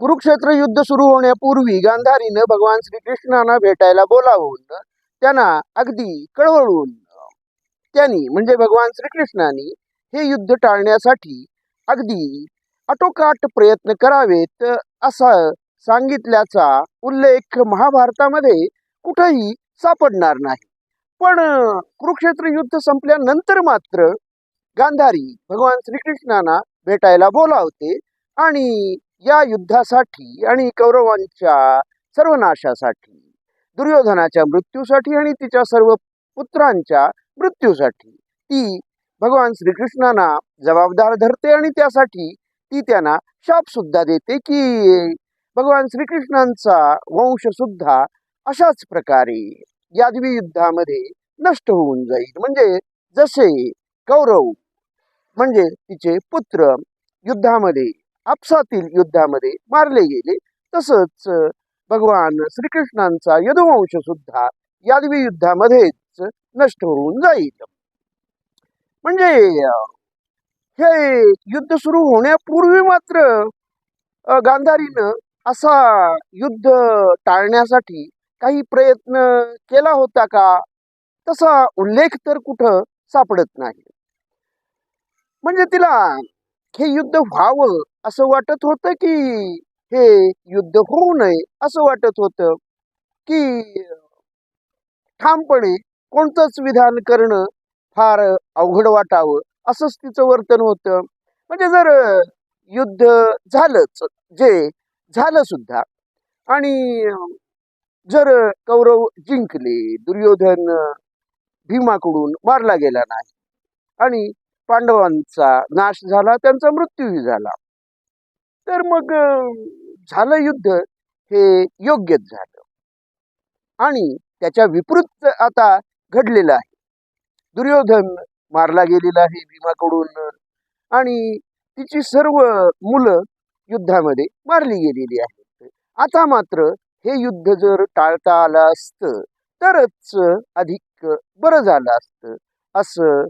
कुरुक्षेत्र युद्ध सुरू होण्यापूर्वी गांधारीनं भगवान श्रीकृष्णांना भेटायला बोलावून त्यांना अगदी कळवळून त्यांनी म्हणजे भगवान श्रीकृष्णाने हे युद्ध टाळण्यासाठी अगदी आटोकाट प्रयत्न करावेत असं सांगितल्याचा उल्लेख महाभारतामध्ये कुठंही सापडणार नाही. पण कुरुक्षेत्र युद्ध संपल्यानंतर मात्र गांधारी भगवान श्रीकृष्णांना भेटायला बोलावते आणि या युद्धासाठी आणि कौरवांच्या सर्वनाशासाठी दुर्योधनाच्या मृत्यूसाठी आणि तिच्या सर्व पुत्रांच्या मृत्यूसाठी. ती भगवान श्रीकृष्णांना जबाबदार धरते आणि त्यासाठी ती त्यांना शाप सुद्धा देते की भगवान श्रीकृष्णांचा वंश सुद्धा अशाच प्रकारे यादवी युद्धामध्ये नष्ट होऊन जाईल. म्हणजे जसे कौरव म्हणजे तिचे पुत्र युद्धामध्ये आपसातील युद्धामध्ये मारले गेले. तसंच भगवान श्रीकृष्णांचा यदुवंश सुद्धा यादवी युद्धामध्येच नष्ट होऊन जाईल. म्हणजे हे युद्ध सुरू होण्यापूर्वी मात्र गांधारीनं असा युद्ध टाळण्यासाठी काही प्रयत्न केला होता का? तसा उल्लेख तर कुठं सापडत नाही. म्हणजे तिला हे युद्ध व्हावं असं वाटत होतं की हे युद्ध होऊ नये असं वाटत होतं की ठामपणे कोणतंच विधान करणं फार अवघड वाटावं असंच तिचं वर्तन होतं. म्हणजे जर युद्ध झालंच जे झालं सुद्धा आणि जर कौरव जिंकले दुर्योधन भीमाकडून मारला गेला नाही आणि पांडवांचा नाश झाला त्यांचा मृत्यूही झाला तर मग झालं युद्ध हे योग्यच झालं. आणि त्याच्या विपरीत आता घडलेलं आहे. दुर्योधन मारला गेलेला आहे भीमाकडून आणि तिची सर्व मुलं युद्धामध्ये मारली गेलेली आहेत. आता मात्र हे युद्ध जर टाळता आलं असतं तरच अधिक बरं झालं असतं असं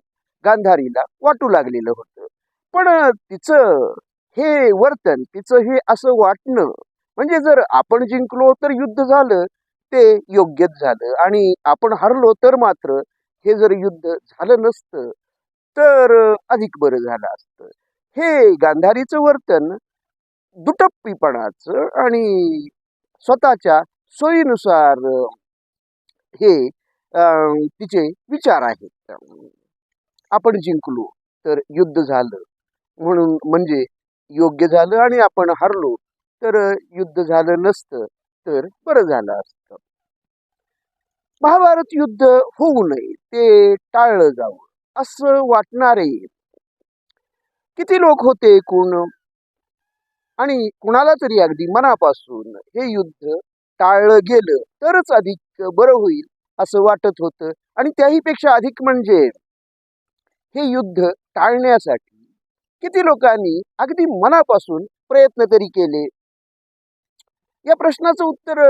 गांधारीला वाटू लागलेलं होतं. पण तिचं हे वर्तन तिचं हे असं वाटणं. म्हणजे जर आपण जिंकलो तर युद्ध झालं ते योग्यच झालं. आणि आपण हरलो तर मात्र हे जर युद्ध झालं नसतं तर अधिक बरं झालं असतं. हे गांधारीचं वर्तन दुटप्पीपणाचं आणि स्वतःच्या सोयीनुसार हे तिचे विचार आहेत. आपण जिंकलो तर युद्ध झालं. म्हणून म्हणजे योग्य झालं आणि आपण हरलो तर युद्ध झालं नसतं तर बरं झालं असतं. महाभारत युद्ध होऊ नये ते टाळलं जावं असं वाटणारे. किती लोक होते एकूण? आणि कुणाला तरी अगदी मनापासून हे युद्ध टाळलं गेलं तरच अधिक बरं होईल असं वाटत होतं. आणि त्याहीपेक्षा अधिक म्हणजे हे युद्ध टाळण्यासाठी किती लोकांनी अगदी मनापासून प्रयत्न तरी केले? या प्रश्नाचं उत्तर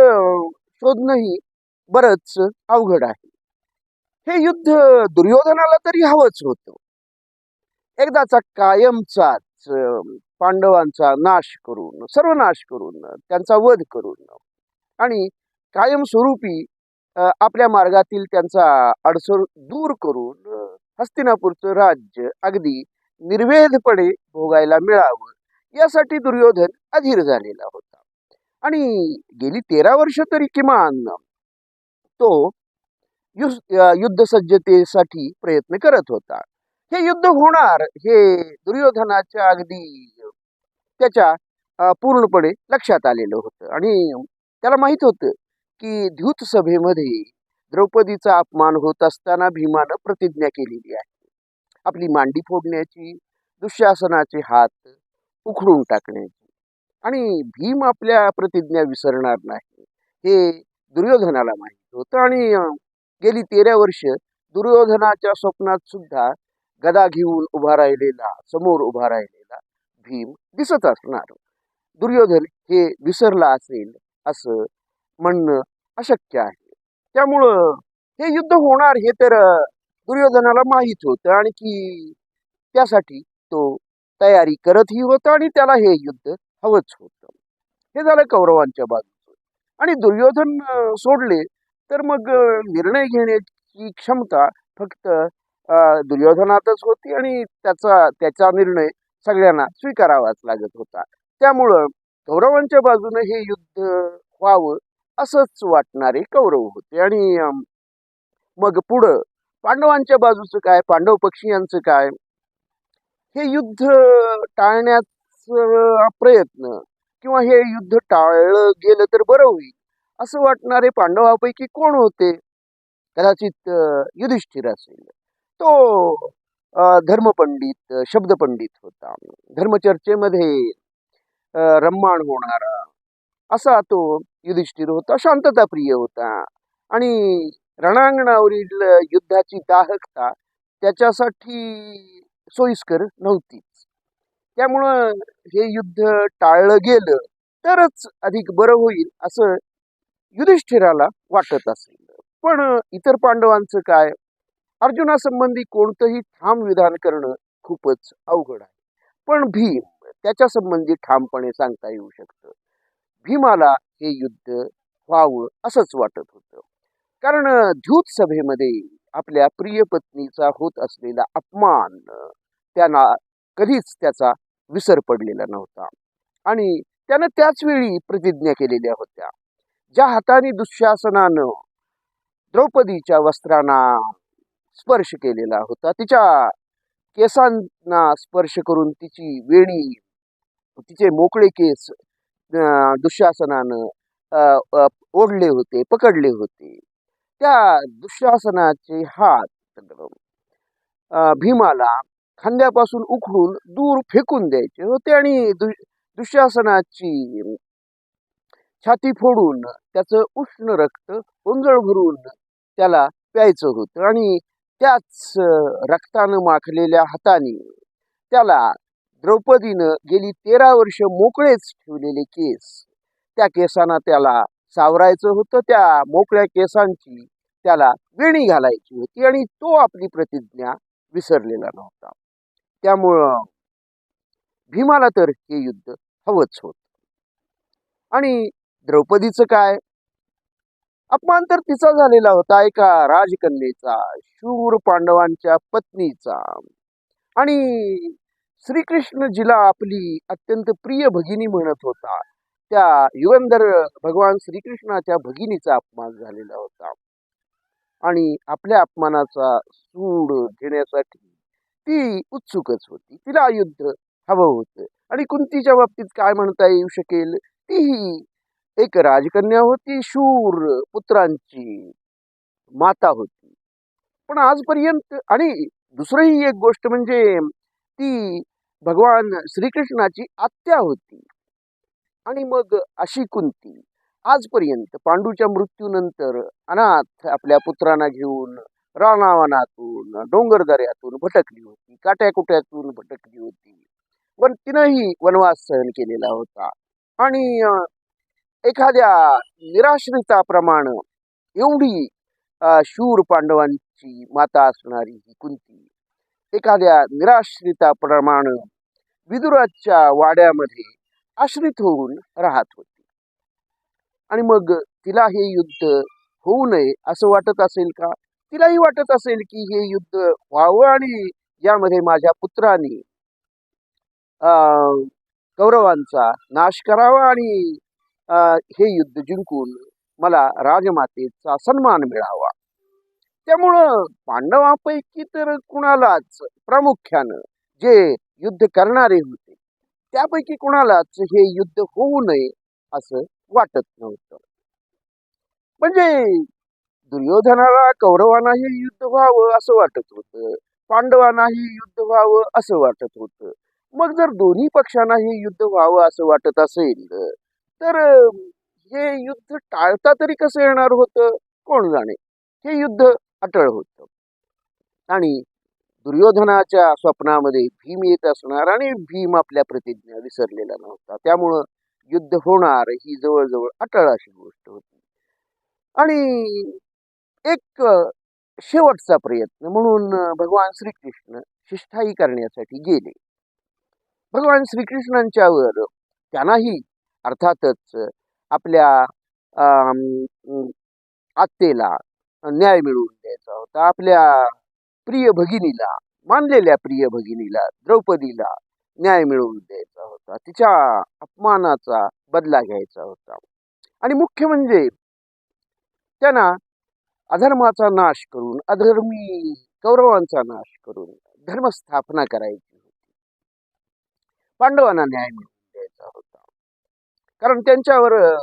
शोधणंही बरंच अवघड आहे. हे युद्ध दुर्योधनाला तरी हवंच होतं. एकदाचा कायमचाच पांडवांचा नाश करून सर्वनाश करून त्यांचा वध करून आणि कायमस्वरूपी अं, आपल्या मार्गातील त्यांचा अडसर दूर करून हस्तिनापूरचं राज्य अगदी निर्वेधपणे भोगायला मिळावं यासाठी दुर्योधन अधीर झालेला होता. आणि गेली तेरा वर्ष तरी किमान तो युद्ध सज्जतेसाठी प्रयत्न करत होता. हे युद्ध होणार हे दुर्योधनाच्या अगदी त्याच्या पूर्णपणे लक्षात आलेलं होतं. आणि त्याला माहीत होतं की द्यूत सभेमध्ये द्रौपदीचा अपमान होत असताना भीमानं प्रतिज्ञा केलेली आहे. आपली मांडी फोडण्याची दुःशासनाचे हात उखडून टाकण्याची. आणि भीम आपल्या प्रतिज्ञा विसरणार नाही. हे दुर्योधनाला माहीत होतं आणि गेली तेरा वर्ष दुर्योधनाच्या स्वप्नात सुद्धा गदा घेऊन उभा राहिलेला समोर उभा राहिलेला भीम दिसत असणार. दुर्योधन हे विसरला असेल असं म्हणणं अशक्य आहे. त्यामुळं हे युद्ध होणार हे तर दुर्योधनाला माहीत होतं आणि की त्यासाठी तो तयारी करतही होता आणि त्याला हे युद्ध हवंच होतं. हे झालं कौरवांच्या बाजूचं. आणि दुर्योधन सोडले तर मग निर्णय घेण्याची क्षमता फक्त दुर्योधनातच होती आणि त्याचा त्याचा निर्णय सगळ्यांना स्वीकारावाच लागत होता. त्यामुळं कौरवांच्या बाजूने हे युद्ध व्हावं असंच वाटणारे कौरव होते. आणि मग पुढं पांडवांच्या बाजूचं काय पांडव पक्षी यांचं काय? हे युद्ध टाळण्याचा प्रयत्न किंवा हे युद्ध टाळलं गेलं तर बरं होईल असं वाटणारे पांडवापैकी कोण होते? कदाचित युधिष्ठिर असेल. तो धर्मपंडित शब्दपंडित होता. धर्मचर्चेमध्ये रम्माण होणारा असा तो युधिष्ठिर होता शांतताप्रिय होता. आणि रणांगणावरील युद्धाची दाहकता त्याच्यासाठी सोयीस्कर नव्हतीच. त्यामुळं हे युद्ध टाळलं गेलं तरच अधिक बरं होईल असं युधिष्ठिराला वाटत असेल पण इतर पांडवांचं काय? अर्जुनासंबंधी कोणतंही ठाम विधान करणं खूपच अवघड आहे. पण भीम त्याच्या संबंधी ठामपणे सांगता येऊ शकतं. भीमाला हे युद्ध व्हावं असंच वाटत होतं. कारण ध्यूत सभेमध्ये आपल्या प्रिय पत्नीचा होत असलेला अपमान त्यांना कधीच त्याचा विसर पडलेला नव्हता. आणि त्यानं त्याच वेळी प्रतिज्ञा केलेल्या होत्या. ज्या हाताने दुःशासनानं द्रौपदीच्या वस्त्रांना स्पर्श केलेला होता तिच्या केसांना स्पर्श करून तिची वेणी तिचे मोकळे केस दुःशासनानं ओढले होते पकडले होते. त्या दुःशासनाचे हात भीमाला खांद्यापासून उखडून दूर फेकून द्यायचे होते आणि दु दुःशासनाची छाती फोडून त्याचं उष्ण रक्त ओंजळ भरून त्याला प्यायचं होतं आणि त्याच रक्तानं माखलेल्या हाताने त्याला द्रौपदीनं गेली तेरा वर्ष मोकळेच ठेवलेले केस. त्या केसांना त्याला सावरायचं होतं त्या मोकळ्या केसांची त्याला वेणी घालायची होती आणि तो आपली प्रतिज्ञा विसरलेला नव्हता. त्यामुळं भीमाला तर हे युद्ध हवंच होत. आणि द्रौपदीचं काय? अपमान तर तिचा झालेला होता एका राजकन्येचा शूर पांडवांच्या पत्नीचा. आणि श्रीकृष्ण जिला आपली अत्यंत प्रिय भगिनी म्हणत होता. त्या युगंधर भगवान श्रीकृष्णाच्या भगिनीचा अपमान झालेला होता. आणि आपल्या अपमानाचा सूड घेण्यासाठी ती उत्सुकच होती. तिला युद्ध हवं होतं. आणि कुंतीच्या बाबतीत काय म्हणता येऊ शकेल? तीही एक राजकन्या होती शूर पुत्रांची माता होती. पण आजपर्यंत आणि दुसरंही एक गोष्ट म्हणजे ती भगवान श्रीकृष्णाची आत्या होती. आणि मग अशी कुंती. आजपर्यंत पांडूच्या मृत्यूनंतर अनाथ आपल्या पुत्रांना घेऊन रानावनातून डोंगरदऱ्यातून भटकली होती काट्याकुट्यातून भटकली होती. पण तिनंही वनवास सहन केलेला होता. आणि एखाद्या निराश्रिताप्रमाणे एवढी शूर पांडवांची माता असणारी ही कुंती एखाद्या निराश्रिताप्रमाणे विदुराच्या वाड्यामध्ये आश्रित होऊन राहत होती. आणि मग तिला हे युद्ध होऊ नये असं वाटत असेल का? तिलाही वाटत असेल की हे युद्ध व्हावं आणि यामध्ये माझ्या पुत्राने अं, कौरवांचा नाश करावा आणि अं, हे युद्ध जिंकून मला राजमातेचा सन्मान मिळावा. त्यामुळं पांडवांपैकी तर कुणालाच प्रामुख्यानं जे युद्ध करणारे होते त्यापैकी कुणालाच हे युद्ध होऊ नये असं वाटत नव्हतं. म्हणजे दुर्योधनाला कौरवांनाही युद्ध व्हावं असं वाटत होतं. पांडवांनाही युद्ध व्हावं असं वाटत होतं. मग जर दोन्ही पक्षांनाही युद्ध व्हावं असं वाटत असेल तर हे युद्ध टाळता तरी कसं येणार होतं? कोण जाणे? हे युद्ध अटळ होतं. आणि दुर्योधनाच्या स्वप्नामध्ये भीम येत असणार आणि भीम आपल्या प्रतिज्ञा विसरलेला नव्हता. त्यामुळं युद्ध होणार ही जवळजवळ अटळ अशी गोष्ट होती. आणि एक शेवटचा प्रयत्न म्हणून भगवान श्रीकृष्ण शिष्ठाई करण्यासाठी गेले. भगवान श्रीकृष्णांच्यावर त्यांनाही अर्थातच आपल्या आत्तेला न्याय मिळवून द्यायचा होता. आपल्या प्रिय भगिनीला मानलेल्या प्रिय भगिनीला द्रौपदीला न्याय मिळवून द्यायचा होता. तिच्या अपमानाचा बदला घ्यायचा होता. आणि मुख्य म्हणजे त्यांना अधर्माचा नाश करून अधर्मी कौरवांचा नाश करून धर्मस्थापना करायची होती. पांडवांना न्याय मिळवून द्यायचा होता. कारण त्यांच्यावर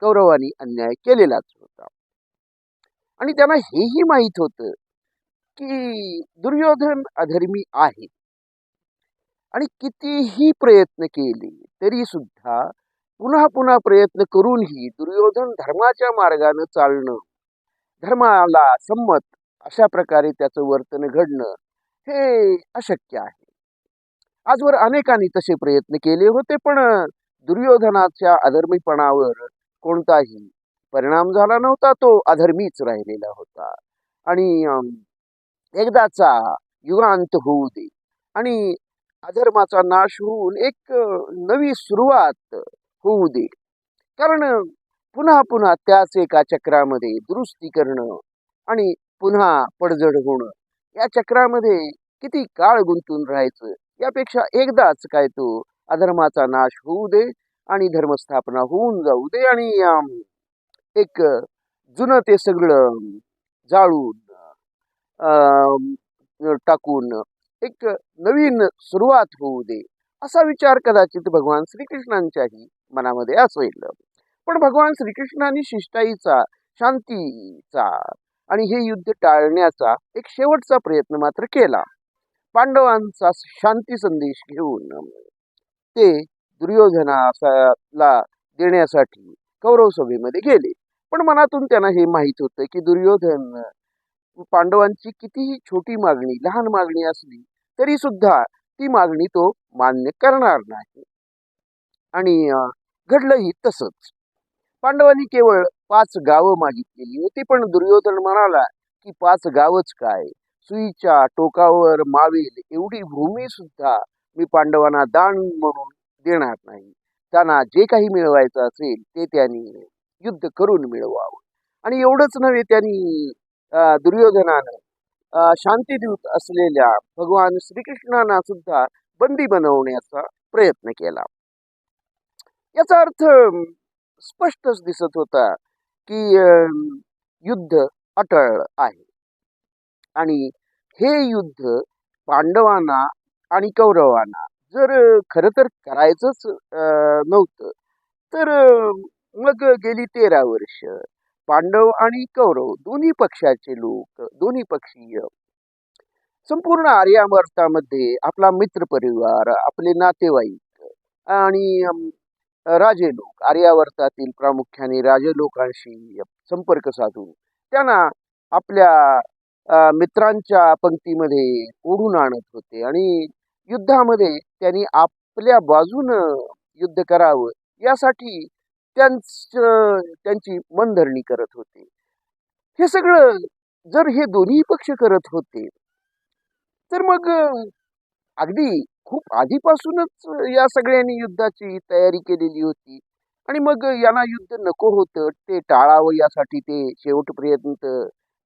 कौरवांनी अन्याय केलेलाच होता. आणि त्यांना हेही माहीत होतं की दुर्योधन अधर्मी आहे. आणि कितीही प्रयत्न केले तरी सुद्धा पुन्हा पुन्हा प्रयत्न करूनही दुर्योधन धर्माच्या मार्गाने चालणं धर्माला संमत अशा प्रकारे त्याचं वर्तन घडणं हे अशक्य आहे. आजवर अनेकांनी तसे प्रयत्न केले होते पण दुर्योधनाच्या अधर्मीपणावर कोणताही परिणाम झाला नव्हता तो अधर्मीच राहिलेला होता. आणि एकदाचा युगांत होऊ दे. आणि अधर्माचा नाश होऊन एक नवी सुरुवात होऊ दे. कारण पुन्हा पुन्हा त्याच एका चक्रामध्ये दुरुस्ती करणं आणि पुन्हा पडझड होणं या चक्रामध्ये किती काळ गुंतून राहायचं यापेक्षा एकदाच काय तो अधर्माचा नाश होऊ दे आणि धर्मस्थापना होऊन जाऊ दे आणि एक जुनं ते सगळं जाळून टाकून एक नवीन सुरुवात होऊ दे असा विचार कदाचित भगवान श्रीकृष्णांच्याही मनामध्ये असेल पण भगवान श्रीकृष्णांनी शिष्टाईचा शांतीचा आणि हे युद्ध टाळण्याचा एक शेवटचा प्रयत्न मात्र केला. पांडवांचा शांती संदेश घेऊन ते दुर्योधनाला देण्यासाठी कौरव सभेमध्ये गेले. पण मनातून त्यांना हे माहीत होतं की दुर्योधन पांडवांची कितीही छोटी मागणी लहान मागणी असली तरी सुद्धा ती मागणी तो मान्य करणार नाही. आणि घडलंही तसंच. पांडवांनी केवळ पाच गावं मागितलेली होती पण दुर्योधन म्हणाला की पाच गावच काय? सुईच्या टोकावर मावेल एवढी भूमी सुद्धा मी पांडवांना दान म्हणून देणार नाही. त्यांना जे काही मिळवायचं असेल ते त्यांनी युद्ध करून मिळवावं. आणि एवढंच नव्हे त्यांनी दुर्योधनानं शांतीदूत असलेल्या भगवान श्रीकृष्णांना सुद्धा बंदी बनवण्याचा प्रयत्न केला. याचा अर्थ स्पष्टच दिसत होता की अं, युद्ध अटळ आहे. आणि हे युद्ध पांडवांना आणि कौरवांना जर खरं तर करायचंच अं, नव्हतं तर मग गेली तेरा वर्ष पांडव आणि कौरव दोन्ही पक्षाचे लोक दोन्ही पक्षीय. संपूर्ण आर्यावर्तामध्ये आपला मित्र परिवार आपले नातेवाईक आणि राजे लोक आर्यावर्तातील प्रामुख्याने राजे लोकांशी संपर्क साधून त्यांना आपल्या मित्रांच्या पंक्तीमध्ये ओढून आणत होते आणि युद्धामध्ये त्यांनी आपल्या बाजूनं युद्ध करावं यासाठी त्यांच त्यांची मनधरणी करत होते. हे सगळं जर हे दोन्ही पक्ष करत होते तर मग अगदी खूप आधीपासूनच या सगळ्यांनी युद्धाची तयारी केलेली होती. आणि मग यांना युद्ध नको होतं ते टाळावं यासाठी ते शेवटपर्यंत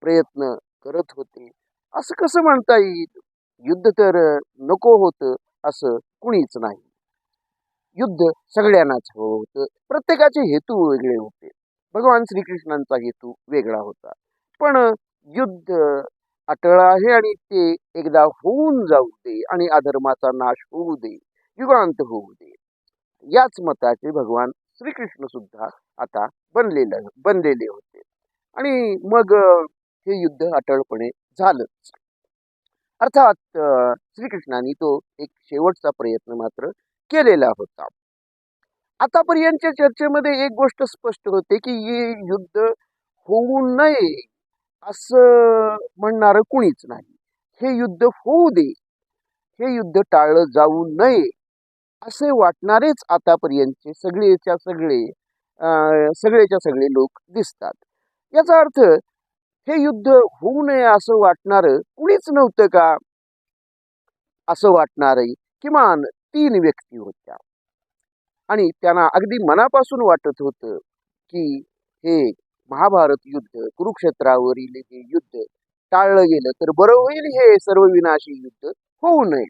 प्रयत्न करत होते. असं कसं म्हणता येईल? युद्ध तर नको होतं असं कुणीच नाही. युद्ध सगळ्यांनाच हवं होतं. प्रत्येकाचे हेतू वेगळे होते. भगवान श्रीकृष्णांचा हेतू वेगळा होता. पण युद्ध अटळ आहे आणि ते एकदा होऊन जाऊ दे आणि अधर्माचा नाश होऊ दे युगांत होऊ दे. याच मताचे भगवान श्रीकृष्ण सुद्धा आता बनलेलं बनलेले होते. आणि मग हे युद्ध अटळपणे झालंच. अर्थात श्रीकृष्णाने तो एक शेवटचा प्रयत्न मात्र केलेला होता. आतापर्यंतच्या चर्चेमध्ये एक गोष्ट स्पष्ट होते की हे युद्ध होऊ नये असं म्हणणारं कुणीच नाही. हे युद्ध होऊ दे. हे युद्ध टाळलं जाऊ नये. असे वाटणारेच आतापर्यंतचे सगळेच्या सगळे अं, सगळेच्या सगळे लोक दिसतात. याचा अर्थ हे युद्ध होऊ नये असं वाटणारं कुणीच नव्हतं का? असं वाटणारही किमान तीन व्यक्ती होत्या. आणि त्यांना अगदी मनापासून वाटत होतं की हे महाभारत युद्ध कुरुक्षेत्रावरील हे युद्ध टाळलं गेलं तर बरं होईल हे सर्व विनाशी युद्ध होऊ नये.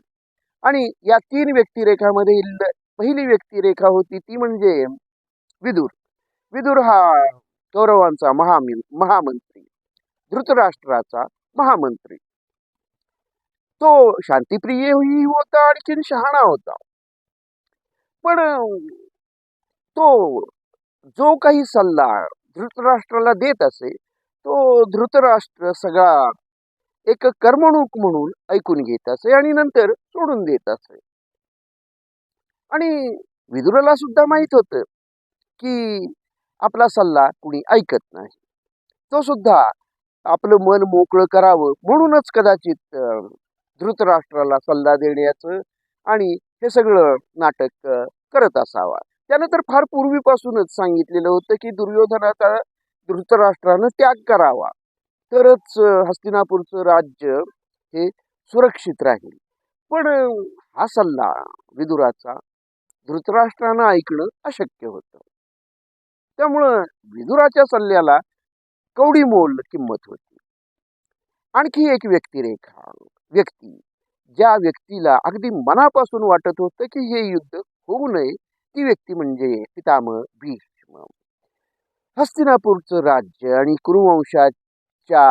आणि या तीन व्यक्तिरेखामधील पहिली व्यक्तिरेखा होती ती म्हणजे विदुर. विदुर हा कौरवांचा महामि महामंत्री धृतराष्ट्राचा महामंत्री. तो शांतिप्रियही होता आणखीन शहाणा होता. पण तो जो काही सल्ला धृतराष्ट्राला देत असे तो धृतराष्ट्र सगळा एक कर्मणूक म्हणून ऐकून घेत असे आणि नंतर सोडून देत असे. आणि विदुराला सुद्धा माहीत होतं की आपला सल्ला कुणी ऐकत नाही. तो सुद्धा आपलं मन मोकळं करावं म्हणूनच कदाचित धृतराष्ट्राला सल्ला देण्याचं आणि हे सगळं नाटक करत असावा. त्यानं तर फार पूर्वीपासूनच सांगितलेलं होतं की दुर्योधनाचा धृतराष्ट्रानं त्याग करावा. तरच हस्तिनापूरचं राज्य हे सुरक्षित राहील. पण हा सल्ला विदुराचा धृतराष्ट्रानं ऐकणं अशक्य होतं. त्यामुळं विदुराच्या सल्ल्याला कवडी मोल किंमत होती. आणखी एक व्यक्तिरेखा. व्यक्ती ज्या व्यक्तीला अगदी मनापासून वाटत होतं की हे युद्ध होऊ नये ती व्यक्ती म्हणजे पितामह भीष्म. हस्तिनापूरचं राज्य आणि कुरुवंशाच्या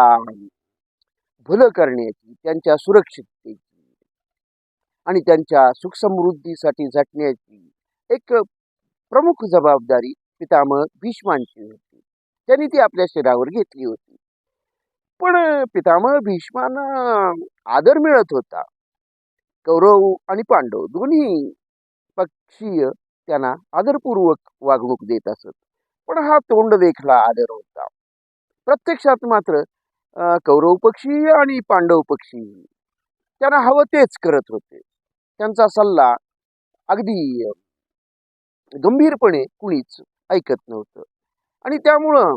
भलं करण्याची त्यांच्या सुरक्षिततेची आणि त्यांच्या सुखसमृद्धीसाठी झटण्याची एक प्रमुख जबाबदारी पितामह भीष्मांची होती. त्यांनी ती आपल्या शिरावर घेतली होती. पण पितामह भीष्मांना आदर मिळत होता. कौरव आणि पांडव दोन्ही पक्षीय त्यांना आदरपूर्वक वागणूक देत असत. पण हा तोंड देखला आदर होता. प्रत्यक्षात मात्र कौरव पक्षी आणि पांडव पक्षी त्यांना हवं तेच करत होते. त्यांचा सल्ला अगदी गंभीरपणे कुणीच ऐकत नव्हतं. आणि त्यामुळं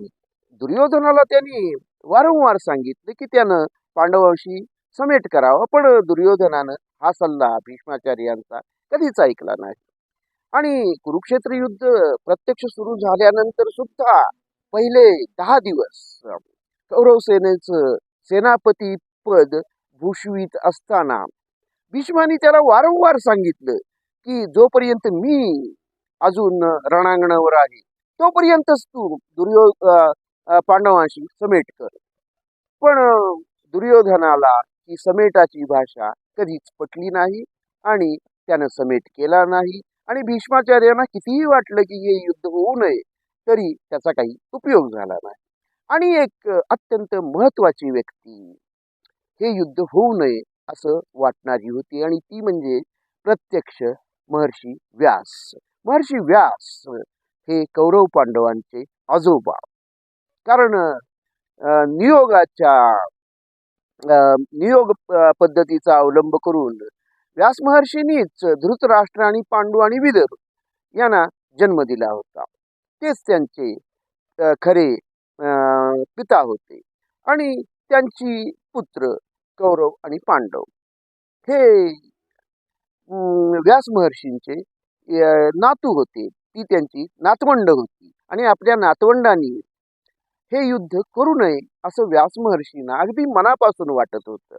दुर्योधनाला त्यांनी वारंवार सांगितलं की त्यानं पांडवांशी समेट करावा पण दुर्योधनानं हा सल्ला भीष्माचार्यांचा कधीच ऐकला नाही. आणि कुरुक्षेत्र युद्ध प्रत्यक्ष सुरू झाल्यानंतर सुद्धा पहिले दहा दिवस कौरव सेनेचं सेनापती पद भूषवित असताना भीष्माने त्याला वारंवार सांगितलं की जोपर्यंत मी अजून रणांगणावर आहे तोपर्यंतच तू दुर्यो पांडवांशी समेट कर. पण दुर्योधनाला ही समेटाची भाषा कधीच पटली नाही आणि त्यानं समेट केला नाही आणि भीष्माचार्यांना कितीही वाटलं की हे युद्ध होऊ नये तरी त्याचा काही उपयोग झाला नाही. आणि एक अत्यंत महत्वाची व्यक्ती हे युद्ध होऊ नये असं वाटणारी होती आणि ती म्हणजे प्रत्यक्ष महर्षी व्यास. महर्षी व्यास हे कौरव पांडवांचे आजोबा. कारण नियोगाच्या अं, नियोग पद्धतीचा अवलंब करून व्यास महर्षींनीच धृतराष्ट्र आणि पांडू आणि विदर यांना जन्म दिला होता. तेच त्यांचे खरे अं, पिता होते आणि त्यांची पुत्र कौरव आणि पांडव. हे व्यास महर्षींचे नातू होते. ती त्यांची नातवंड होती आणि आपल्या नातवंडांनी हे युद्ध करू नये असं व्यास महर्षींना अगदी मनापासून वाटत होतं.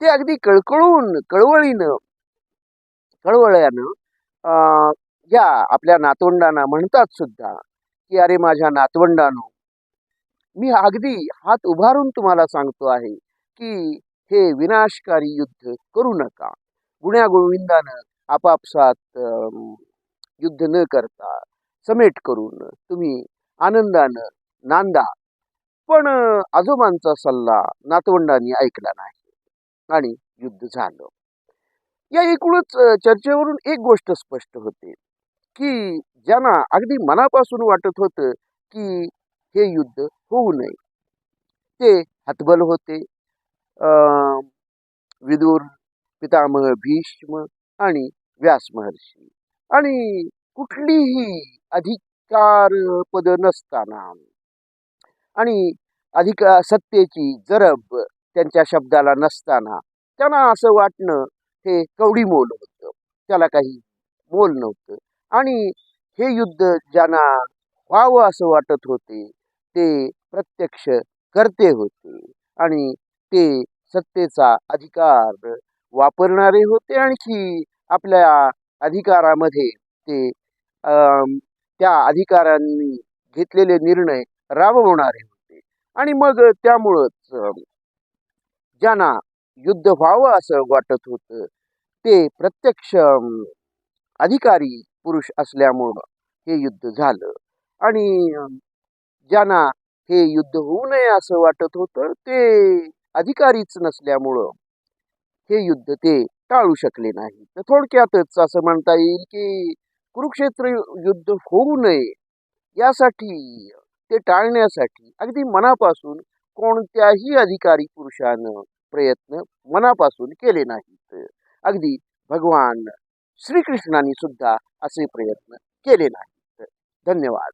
ते अगदी कळकळून कळवळीनं कळवळ्यानं अं, या आपल्या नातवंडांना म्हणतात सुद्धा की अरे माझ्या नातवंडानो मी अगदी हात उभारून तुम्हाला सांगतो आहे की हे विनाशकारी युद्ध करू नका. गुण्या गोविंदानं आपापसात अं, युद्ध न करता समेट करून तुम्ही आनंदानं नांदा. पण आजोबांचा सल्ला नातवंडांनी ऐकला नाही आणि युद्ध झालं. या एकूणच चर्चेवरून एक गोष्ट स्पष्ट होते की ज्यांना अगदी मनापासून वाटत होतं की हे युद्ध होऊ नये ते हतबल होते. अं, विदुर पितामह भीष्म आणि व्यास महर्षी. आणि कुठलीही अधिकार पद नसताना आणि अधिक सत्तेची जरब त्यांच्या शब्दाला नसताना त्यांना असं वाटणं हे कवडी मोल होतं. त्याला काही मोल नव्हतं. आणि हे युद्ध ज्यांना व्हावं असं वाटत होते ते प्रत्यक्ष करते होते आणि ते सत्तेचा अधिकार वापरणारे होते आणखी आपल्या अधिकारामध्ये ते त्या अधिकारांनी घेतलेले निर्णय राबवणारे होते. आणि मग त्यामुळंच ज्यांना युद्ध व्हावं असं वाटत होतं ते प्रत्यक्ष अधिकारी पुरुष असल्यामुळं हे युद्ध झालं. आणि ज्यांना हे युद्ध होऊ नये असं वाटत होतं ते अधिकारीच नसल्यामुळं हे युद्ध ते टाळू शकले नाही तर थोडक्यातच असं म्हणता येईल की कुरुक्षेत्र युद्ध होऊ नये यासाठी ते टाळण्यासाठी अगदी मनापासून कोणत्याही अधिकारी पुरुषानं प्रयत्न मनापासून केले नाहीत. अगदी भगवान श्रीकृष्णाने सुद्धा असे प्रयत्न केले नाहीत. धन्यवाद.